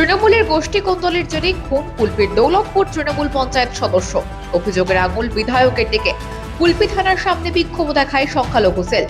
তৃণমূলের গোষ্ঠী কোন্দলের জেরে খুন কুলপির দৌলতপুর তৃণমূল পঞ্চায়েত সদস্য। অভিযোগের আঙুল বিধায়কের দিকে। কুলপি থানার সামনে বিক্ষোভ দেখায় সংখ্যালঘু সেল।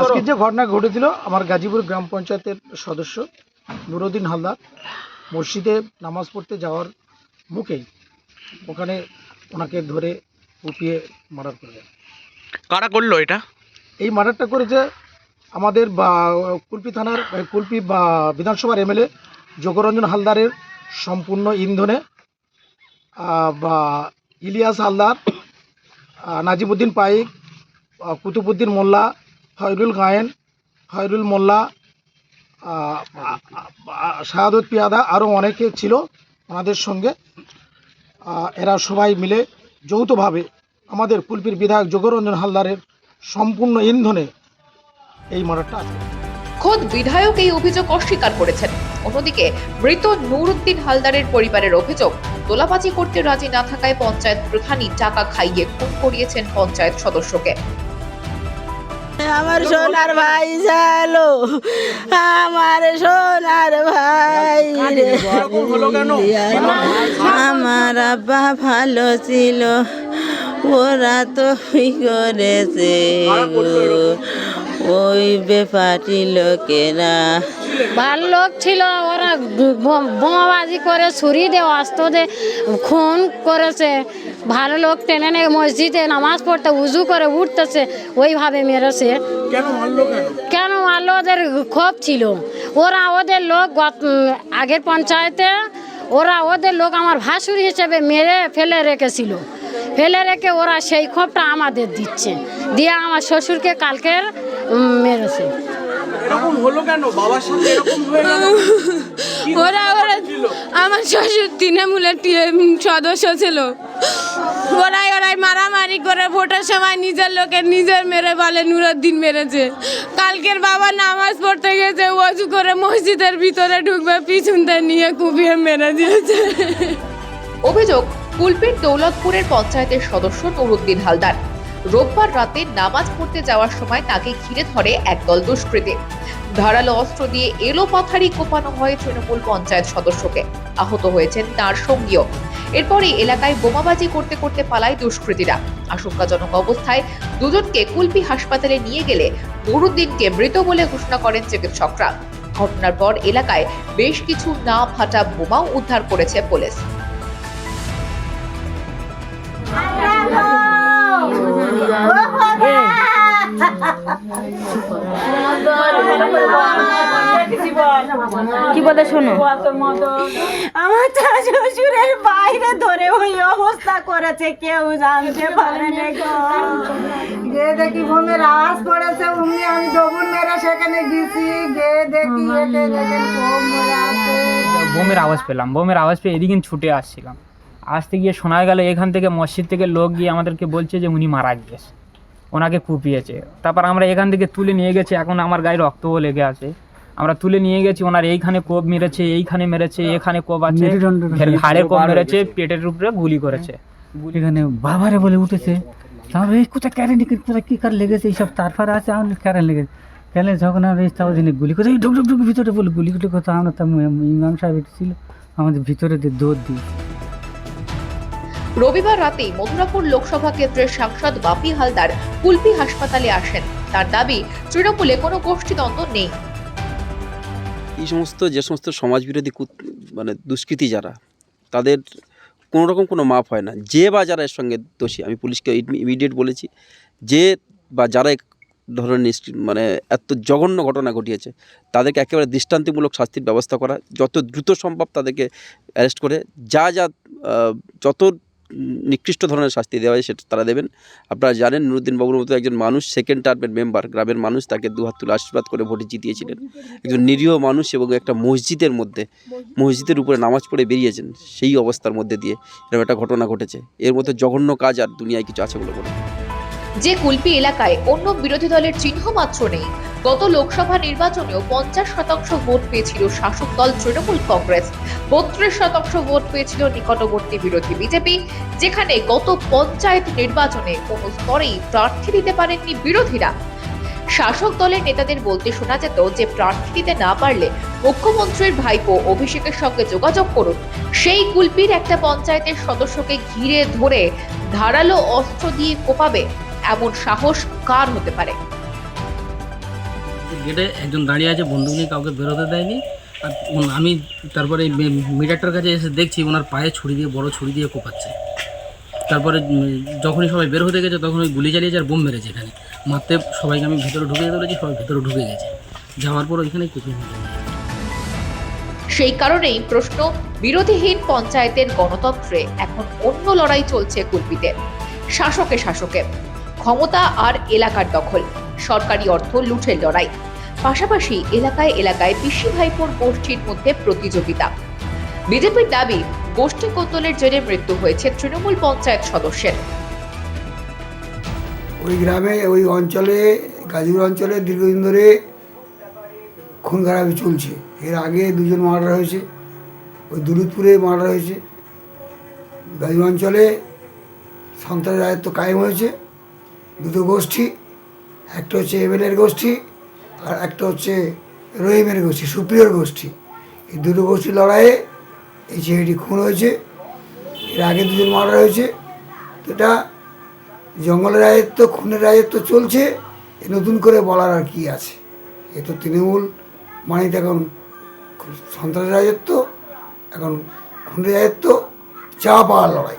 আজকে যে ঘটনা ঘটেছিল, আমার গাজীপুর গ্রাম পঞ্চায়েতের সদস্য নুরুদ্দিন হালদার মসজিদে নামাজ পড়তে যাওয়ার মুখেই ওখানে ওনাকে ধরে কুপিয়ে মার্ডার করে দেয়। কারা করল এটা? এই মার্ডারটা করেছে আমাদের বা কুলপি থানার কুলপি বা বিধানসভার এমএলএ যোগরঞ্জন হালদারের সম্পূর্ণ ইন্ধনে বা ইলিয়াস হালদার নাজিবুদ্দিন পাইক কুতুবুদ্দিন মোল্লা ফয়রুল গায়েন ফয়রুল মোল্লা শাহাদত পিয়াদা আরও অনেকে ছিল ওনাদের সঙ্গে। এরা সবাই মিলে যৌথভাবে আমাদের কুলপির বিধায়ক যোগরঞ্জন হালদারের সম্পূর্ণ ইন্ধনে এই মার্ডারটা আছে। খোদ বিধায়ক এই অভিযোগ অস্বীকার করেছেন। অন্যদিকে মৃত নুরুদ্দিন হালদারের পরিবারের অভিযোগ তোলাবাজি করতে রাজি না থাকায় পঞ্চায়েত প্রধানই টাকা খাইয়ে খুন করিয়েছেন পঞ্চায়েত সদস্যকে। আমার সোনার ভাই জালো আমার সোনার ভাই আমার আব্বা ভালো ছিল, ওরা তো করেছে ওই বেপাটি লোকেরা। ভালো লোক ছিল, ওরা বোমাবাজি করে ছুরি দিয়ে অস্ত্র দিয়ে খুন করেছে। ভালো লোক টেনে নিয়ে মসজিদে নামাজ পড়তে উজু করে উঠতেছে ওইভাবে মেরেছে। কেন মারলো ওদের ক্ষোভ ছিল। ওরা ওদের লোক গত- আগের পঞ্চায়েতে ওরা ওদের লোক আমার ভাসুরি হিসেবে মেরে ফেলে রেখেছিল। ফেলে রেখে ওরা সেই ক্ষোভটা আমাদের দিচ্ছে। দিয়ে আমার শ্বশুরকে কালকের মেরেছে। এরকম হলো কেন? বাবার সাথে এরকম হয়ে গেল? ওরা ওরা আমার শ্বশুর তৃণমূলের সদস্য ছিল। ওরাই ওরাই মারামারি করে ভোটের সময় নিজের লোকের নিজের মেরে বলে, নুরুদ্দিন মেরেছে। কালকের বাবা নামাজ পড়তে গেছে অজু করে মসজিদের ভিতরে ঢুকবে পিছনদের নিয়ে কুপিয়ে মেরে দিয়েছে। অভিযোগ কুলপির দৌলতপুরের পঞ্চায়েতের সদস্য নুরুদ্দিন হালদার। রোববার রাতে নামাজ পড়তে যাওয়ার সময় তাকে ঘিরে ধরে একদল দুষ্কৃতী। ধারালো অস্ত্র দিয়ে এলো পাথারি কোপানো হয় তৃণমূল পঞ্চায়েত সদস্যকে। আহত হয়েছেন তার সঙ্গীও। এরপরে এলাকায় বোমাবাজি করতে করতে পালায় দুষ্কৃতীরা। আশঙ্কাজনক অবস্থায় দুজনকে কুলপি হাসপাতালে নিয়ে গেলে নুরুদ্দিনকে মৃত বলে ঘোষণা করেন চিকিৎসকরা। ঘটনার পর এলাকায় বেশ কিছু না ফাটা বোমাও উদ্ধার করেছে পুলিশ। কি বলে শোনো আমার শ্বশুরের বাইরে ধরে ওই অবস্থা করেছে কেউ জানতে পারেনি গো দেখি বোমের আওয়াজ পড়েছে অমনি আমি দবুন মেরে সেখানে গেছি গিয়ে দেখি একে দেখেন বোম মরে আছে বোমের আওয়াজ পেলাম, বোমের আওয়াজ পেয়ে এদিকে ছুটে আসছিলাম। আসতে গিয়ে শোনা গেল এখান থেকে মসজিদ থেকে লোক গিয়ে আমাদেরকে বলছে যে উনি মারা গিয়েছে ওনাকে কুপিয়েছে তারপর আমরা এখান থেকে তুলে নিয়ে গেছি এখন আমার গায়ে রক্তও লেগে আছে আমরা তুলে নিয়ে গেছি ওনার এইখানে কোপ মেরেছে এইখানে মেরেছে এখানে কোপ আছে ঘাড়ে কোপ মেরেছে পেটের উপরে গুলি করেছে এখানে বাবারে বলে উঠেছে তারপরে এই কোথায় ক্যারেন কোথায় কী কার লেগেছে এইসব তারপর আছে আমার ক্যারেন লেগেছে ক্যারেন যখন আমরা এই তাও দিনে গুলি কোথায় ঢুক ঢুক ঢুক ভিতরে বলে গুলি গুলি কোথাও আমরা তো ইমাম সাহেব ছিল আমাদের ভিতরে দিয়ে দৌড় দিই রবিবার রাতেই মথুরাপুর লোকসভা কেন্দ্রের সাংসদ বাপি হালদার কুলপি হাসপাতালে আসেন। তার দাবি, তৃণমূলে কোনো গোষ্ঠীদ্বন্দ্ব নেই। এই সমস্ত, যে সমস্ত সমাজবিরোধী মানে দুষ্কৃতী যারা, তাদের কোনো রকম কোনো মাপ হয় না। যে বা যারা এর সঙ্গে দোষী, আমি পুলিশকে ইমিডিয়েট বলেছি, যে বা যারা ধরনের মানে এত জঘন্য ঘটনা ঘটিয়েছে, তাদেরকে একেবারে দৃষ্টান্তিমূলক শাস্তির ব্যবস্থা করা, যত দ্রুত সম্ভব তাদেরকে অ্যারেস্ট করে, যা যা যত নিকৃষ্ট ধরনের শাস্তি দেওয়া হয় সেটা তারা দেবেন। আপনারা জানেন নুরুদ্দিন বাবুর মতো একজন মানুষ সেকেন্ড টার্মের মেম্বার গ্রামের মানুষ, তাকে দুহাত তুলে আশীর্বাদ করে ভোটে জিতিয়েছিলেন। একজন নিরীহ মানুষ এবং একটা মসজিদের মধ্যে, মসজিদের উপরে নামাজ পড়ে বেরিয়েছেন, সেই অবস্থার মধ্যে দিয়ে এরকম একটা ঘটনা ঘটেছে। এর মধ্যে জঘন্য কাজ আর দুনিয়ায় কিছু আছে বলে মনে হয়। যে কুলপি এলাকায় অন্য বিরোধী দলের চিহ্ন মাত্র নেই। গত লোকসভা নির্বাচনেও পঞ্চাশ শতাংশ ভোট পেয়েছিল শাসক দল তৃণমূল কংগ্রেস। বত্রিশ শতাংশ ভোট পেয়েছিল নিকটবর্তী বিরোধী বিজেপি, যেখানে গত পঞ্চায়েত নির্বাচনে কোনো স্তরেই প্রার্থী দিতে পারেননি বিরোধীরা। শাসক দলের নেতাদের বলতে শোনা যেত যে প্রার্থী দিতে না পারলে মুখ্যমন্ত্রীর ভাইপো অভিষেকের সঙ্গে যোগাযোগ করুন। সেই কুলপির একটা পঞ্চায়েতের সদস্যকে ঘিরে ধরে ধারালো অস্ত্র দিয়ে কোপাবে এমন সাহস কার হতে পারে? গেটে একজন দাঁড়িয়ে আছে বন্দুক নিয়ে কাউকে বেরোতে দেয়নি। আর আমি তারপরে মিটারটার কাছে এসে দেখছি ওনার পায়ে ছুরি দিয়ে বড় ছুরি দিয়ে কোপাচ্ছে। তারপরে যখনই সবাই বের হতে গেছে তখন ওই গুলি চালিয়েছে আর বোম মেরেছে এখানে। মারতে সবাইকে আমি ভিতরে ঢুকে যেতে বলেছি সবাই ভিতরে ঢুকে গেছে। যাওয়ার পর ওইখানে মেরে সেই কারণেই প্রশ্ন বিরোধীহীন পঞ্চায়েতের গণতন্ত্রে এখন অন্য লড়াই চলছে কুলপিতে। শাসকে শাসকে। ক্ষমতা আর এলাকার দখল। সরকারি অর্থ লুঠের লড়াই। পাশাপাশি এলাকায় এলাকায় পিসি ভাইপোর গোষ্ঠীর মধ্যে প্রতিযোগিতা। বিজেপির দাবি, গোষ্ঠী কোন্দলের জেরে মৃত্যু হয়েছে তৃণমূল পঞ্চায়েত সদস্যের। ওই গ্রামে, ওই অঞ্চলে, গাজীপুর অঞ্চলে দীর্ঘদিন ধরে খুন খারাপি চলছে। এর আগে দুজন মার্ডার হয়েছে, ওই দুলুদপুরে মার্ডার হয়েছে। গাজীপুর অঞ্চলে সন্ত্রাস রায়ত্ব কায়েম হয়েছে। দুটো গোষ্ঠী, একটা হচ্ছে এমএলএর গোষ্ঠী আর একটা হচ্ছে রহিমের গোষ্ঠী, সুপ্রিয়র গোষ্ঠী। এই দুটো গোষ্ঠীর লড়াইয়ে এই ছেলেটি খুন হয়েছে। এর আগে দুজন মারা হয়েছে। এটা জঙ্গলের রাজত্ব, খুনের রাজত্ব চলছে। নতুন করে বলার আর কি আছে? এ তো তৃণমূল মানে এখন সন্ত্রাস রাজত্ব, এখন খুনের রাজত্ব চা পাওয়ার লড়াই।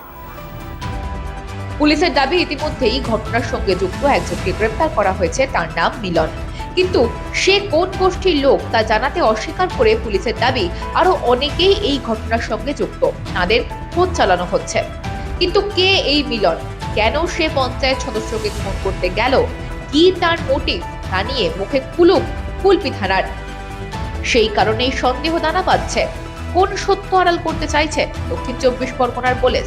পুলিশের দাবি ইতিমধ্যেই ঘটনার সঙ্গে যুক্ত একজনকে গ্রেপ্তার করা হয়েছে, তার নাম মিলন। কিন্তু সে কোন গোষ্ঠীর লোক তা জানাতে অস্বীকার করে পুলিশের দাবি আরও অনেকেই এই ঘটনার সঙ্গে যুক্ত। তাদের খোঁজ চালানো হচ্ছে। কিন্তু কে এই মিলন? কেন সে পঞ্চায়েত সদস্যকে খুন করতে গেল? কি তার মোটিভ তা নিয়ে মুখে কুলুপ, কুলপি থানার। সেই কারণেই সন্দেহ দানা পাচ্ছে কোন সত্য আড়াল করতে চাইছে? দক্ষিণ চব্বিশ পরগনার পুলিশ।